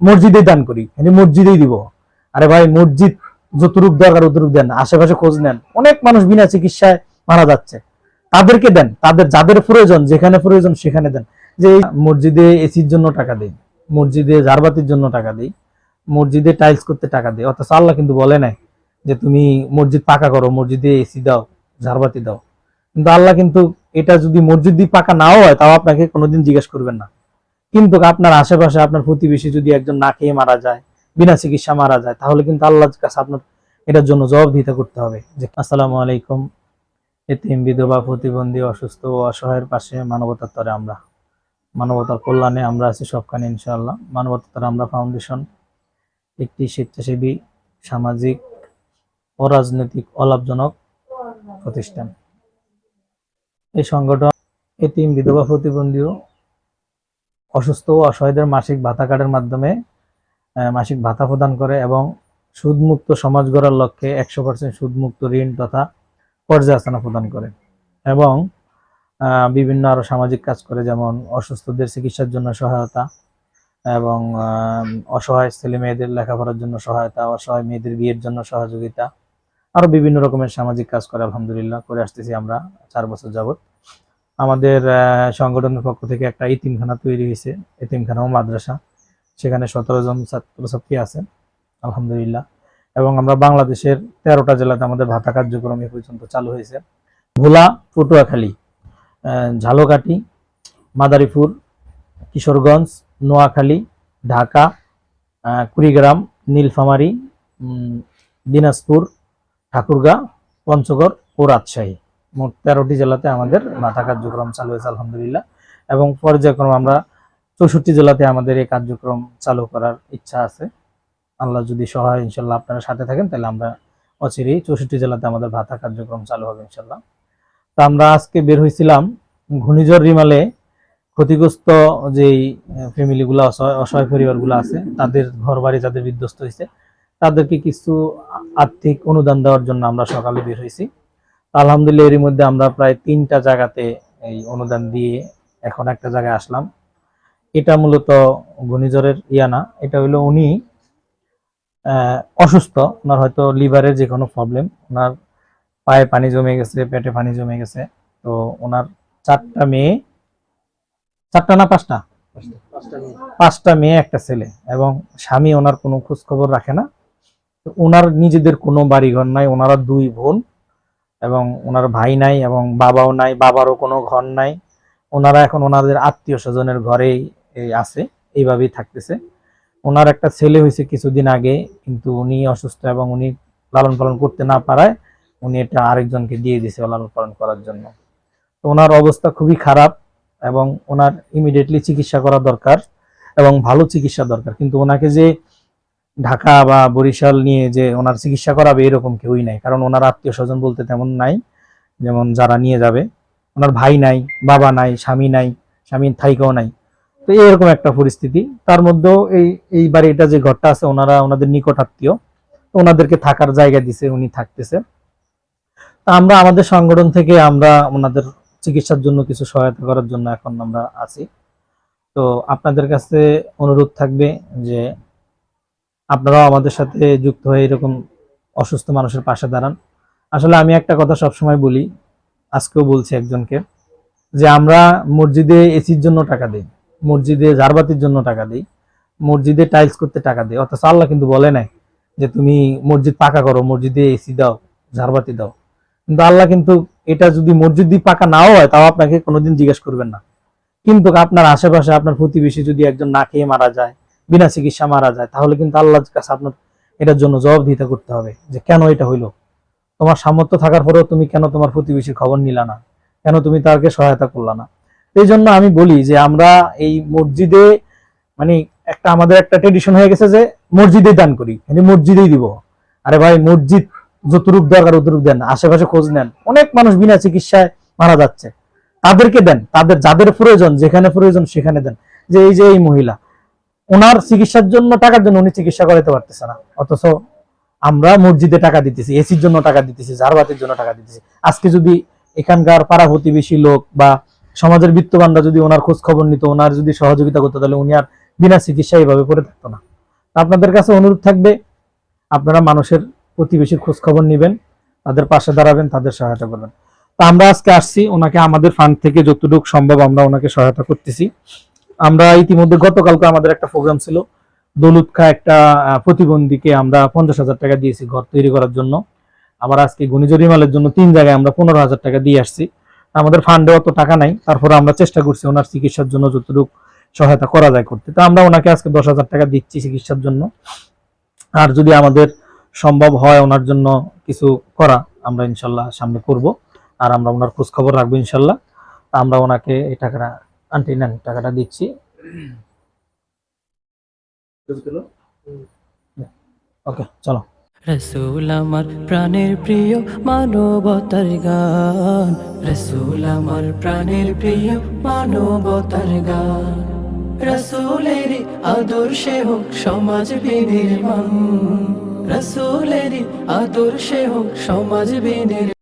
মসজিদে দান করি মানে মসজিদেই দিব। আরে ভাই, মসজিদ যতটুক দরকার অতটুক দেন আশেপাশে খোঁজ নেন। অনেক মানুষ বিনা চিকিৎসায় মারা যাচ্ছে। তাদেরকে দেন, তাদের যাদের প্রয়োজন, যেখানে প্রয়োজন সেখানে দেন। যে মসজিদে এসির জন্য টাকা দেই, মসজিদে ঝাড়বাতির জন্য টাকা দেই, মসজিদে টাইলস করতে টাকা দেই। অর্থাৎ আল্লাহ কিন্তু বলে নাই যে তুমি মসজিদ পাকা করো, মসজিদে এসি দাও, ঝাড়বাতি দাও। কিন্তু আল্লাহ কিন্তু এটা যদি মসজিদ দিয়ে পাকা নাও হয়, তাও আপনাকে কোনোদিন জিজ্ঞেস করবেন না। কিন্তু আপনার আশেপাশে আপনার প্রতিবেশী যদি একজন না খেয়ে মারা যায়, বিনা চিকিৎসা মারা যায়, তাহলে কিন্তু আল্লাহর কাছে আপনার এটার জন্য জবাবদিহিতা করতে হবে। যে আসসালামু আলাইকুম, এতিম, বিধবা, প্রতিবন্ধী, অসুস্থ ও অসহায়ের পাশে মানবতার তরে আমরা। মানবতার কল্যাণে আমরা আছি সবখানে, ইনশাআল্লাহ। মানবতার তরে আমরা ফাউন্ডেশন একটি স্বেচ্ছাসেবী, সামাজিক ও রাজনৈতিক অলাভজনক প্রতিষ্ঠান। এই সংগঠন, এতিম, বিধবা প্রতিবন্ধী অসুস্থ ও অসহায়দের মাসিক ভাতা কার্ডের মাধ্যমে মাসিক ভাতা প্রদান করে এবং সুদমুক্ত সমাজ গড়ার লক্ষ্যে একশো পার্সেন্ট সুদমুক্ত ঋণ তথা পর্যালোচনা প্রদান করে এবং বিভিন্ন আরও সামাজিক কাজ করে যেমন অসুস্থদের চিকিৎসার জন্য সহায়তা এবং অসহায় ছেলে মেয়েদের লেখাপড়ার জন্য সহায়তা, অসহায় মেয়েদের বিয়ের জন্য সহযোগিতা, আরও বিভিন্ন রকমের সামাজিক কাজ করে আলহামদুলিল্লাহ, করে আসতেছি আমরা চার বছর যাবত আমাদের সংগঠনের পক্ষ থেকে একটা ইতিমখানা তৈরি হয়েছে এতিমখানা ও মাদ্রাসা। সেখানে সতেরো জন ছাত্রছাত্রী আছেন আলহামদুলিল্লাহ। এবং আমরা বাংলাদেশের তেরোটা জেলাতে আমাদের ভাতা কার্যক্রম এ পর্যন্ত চালু হয়েছে। ভোলা পটুয়াখালী আহ, ঝালকাঠি মাদারীপুর কিশোরগঞ্জ নোয়াখালী ঢাকা কুড়িগ্রাম নীলফামারী দিনাজপুর ঠাকুরগাঁ পঞ্চগড় ও রাজশাহী। মোট তেরোটি জেলাতে আমাদের ভাতা কার্যক্রম চালু হয়েছে, আলহামদুলিল্লাহ। এবং পর্যায়ক্রমে আমরা চৌষট্টি জেলাতে আমাদের এই কার্যক্রম চালু করার ইচ্ছা আছে। আল্লাহ যদি সহায়, ইনশাল্লাহ আপনারা সাথে থাকেন, তাহলে আমরা অচিরেই চৌষট্টি জেলাতে আমাদের ভাতা কার্যক্রম চালু হবে, ইনশাল্লাহ। তো আমরা আজকে বের হয়েছিলাম ঘূর্ণিঝড় রিমালে। ক্ষতিগ্রস্ত যেই ফ্যামিলিগুলো, অসহায় অসহায় পরিবারগুলো আছে, তাদের ঘর বাড়ি যাদের বিধ্বস্ত হয়েছে তাদেরকে কিছু আর্থিক অনুদান দেওয়ার জন্য আমরা সকালে বের হয়েছি আলহামদুলিল্লাহ এরই মধ্যে আমরা প্রায় তিনটা জায়গাতে এই অনুদান দিয়ে এখন একটা জায়গায় আসলাম। এটা মূলত ঘূর্ণিঝড়ের ইয়া না, এটা হলো উনি অসুস্থ, ওনার হয়তো লিভারের যে কোনো প্রবলেম ওনার পায়ে পানি জমে গেছে, পেটে পানি জমে গেছে। তো ওনার চারটা মেয়ে, চারটা না পাঁচটা? পাঁচটা মেয়ে, একটা ছেলে এবং স্বামী ওনার কোনো খোঁজখবর রাখে না। ওনার নিজেদের কোনো বাড়িঘর নাই, ওনারা দুই বোন। এবং ওনার ভাই নাই এবং বাবাও নাই, বাবারও কোনো ঘর নাই। ওনারা এখন ওনাদের আত্মীয় স্বজনের ঘরেই আছে, এইভাবেই থাকতেছে। ওনার একটা ছেলে হয়েছে কিছুদিন আগে, কিন্তু উনি অসুস্থ এবং উনি লালন পালন করতে না পারায় উনি এটা আরেকজনকে দিয়ে দিয়েছে লালন পালন করার জন্য। তো ওনার অবস্থা খুবই খারাপ এবং ওনার ইমিডিয়েটলি চিকিৎসা করা দরকার এবং ভালো চিকিৎসা দরকার। কিন্তু ওনাকে যে ঢাকা বা বরিশাল নিয়ে যে ওনার চিকিৎসা করাবে এরকম কেউই নাই। কারণ ওনার আত্মীয় স্বজন বলতে তেমন নাই, যেমন যারা নিয়ে যাবে। ওনার ভাই নাই, বাবা নাই, স্বামী নাই, স্বামীর থাইকাও নাই। তো এরকম একটা পরিস্থিতি। তার মধ্যেও এই এই বাড়িটা যে ঘরটা আছে, ওনারা ওনাদের নিকট আত্মীয়। ওনাদেরকে থাকার জায়গা দিছে, উনি থাকতেছে। তা আমরা আমাদের সংগঠন থেকে আমরা ওনাদের চিকিৎসার জন্য কিছু সহায়তা করার জন্য এখন আমরা আছি। তো আপনাদের কাছে অনুরোধ থাকবে যে আপনারাও আমাদের সাথে যুক্ত হয়ে এরকম অসুস্থ মানুষের পাশে দাঁড়ান। আসলে আমি একটা কথা সবসময় বলি, আজকেও বলছি একজনকে, যে আমরা মসজিদে এসির জন্য টাকা দিই, মসজিদে ঝাড়বাতির জন্য টাকা দিই, মসজিদে টাইলস করতে টাকা দিই। অর্থাৎ আল্লাহ কিন্তু বলে নাই যে তুমি মসজিদ পাকা করো, মসজিদে এসি দাও ঝাড়বাতি দাও। কিন্তু আল্লাহ কিন্তু এটা যদি মসজিদ দিয়ে পাকা নাও হয়, তাও আপনাকে কোনোদিন জিজ্ঞেস করবেন না। কিন্তু আপনার আশেপাশে, আপনার প্রতিবেশী যদি একজন না খেয়ে মারা যায় বিনা চিকিৎসা মারা যায়, তাহলে কিন্তু আল্লাহর কাছে আপনার এটার জন্য জবাবদিহিতা করতে হবে যে কেন এটা হইল? তোমার সামর্থ্য থাকার পরেও তুমি কেন তোমার প্রতিবেশীর খবর নিলা না? কেন তুমি তাকে সহায়তা করলা না? এই জন্য আমি বলি যে আমরা এই মসজিদে মানে একটা আমাদের একটা ট্রেডিশন হয়ে গেছে যে মসজিদে দান করি মানে মসজিদেই দিব। আরে ভাই, মসজিদ যতটুক দরকার অতটুক দেন, আশেপাশে খোঁজ নেন। অনেক মানুষ বিনা চিকিৎসায় মারা যাচ্ছে। তাদেরকে দেন, তাদের যাদের প্রয়োজন, যেখানে প্রয়োজন সেখানে দেন। যে এই যে এই মহিলা ওনার চিকিৎসার জন্য টাকার জন্য উনি চিকিৎসা করাতে পারতেছে না। অথচ আমরা মসজিদে টাকা দিতেছি এসির জন্য টাকা দিতেছি, ঝাড়বাতির জন্য টাকা দিতেছি। আজকে যদি এখানকার পাড়া প্রতিবেশী লোক বা সমাজের বিত্তবানরা যদি ওনার খোঁজ খবর নিত, ওনার যদি সহযোগিতা করতো, তাহলে উনি আর বিনা চিকিৎসা এইভাবে করে থাকতো না। আপনাদের কাছে অনুরোধ থাকবে, আপনারা মানুষের প্রতিবেশীর খোঁজ খবর নেবেন, তাদের পাশে দাঁড়াবেন, তাদের সহায়তা করবেন। তা আমরা আজকে আসছি, ওনাকে আমাদের ফান্ড থেকে যতটুকু সম্ভব আমরা ওনাকে সহায়তা করতেছি। আমরা ইতিমধ্যে গতকালকে আমাদের একটা প্রোগ্রাম ছিল। দৌলত খা একটা প্রতিবন্ধীকে আমরা পঞ্চাশ হাজার টাকা দিয়েছি ঘর তৈরি করার জন্য। আবার আজকে গণিজরিমালের জন্য তিন জায়গায় আমরা পনেরো হাজার টাকা দিয়ে আসছি। আমাদের ফান্ডে অত টাকা নাই, তারপরে আমরা চেষ্টা করছি ওনার চিকিৎসার জন্য যতটুকু সহায়তা করা যায় করতে। তো আমরা ওনাকে আজকে দশ হাজার টাকা দিচ্ছি চিকিৎসার জন্য। আর যদি আমাদের সম্ভব হয় ওনার জন্য কিছু করা, আমরা ইনশাল্লাহ সামনে করব। আর আমরা ওনার খোঁজ খবর রাখব ইনশাল্লাহ। আমরা ওনাকে এই টাকাটা আন্টি, নেন, টাকাটা দিচ্ছি। ওকে, চলো। রসুল আমার প্রাণের প্রিয় মানবতার গান। রসুল আমার প্রাণের প্রিয় মানবতার গান। রসুলের আদর্শে হোক সমাজ বিনির্মাণ রসুলের আদর্শে হোক সমাজ বিনির্মাণ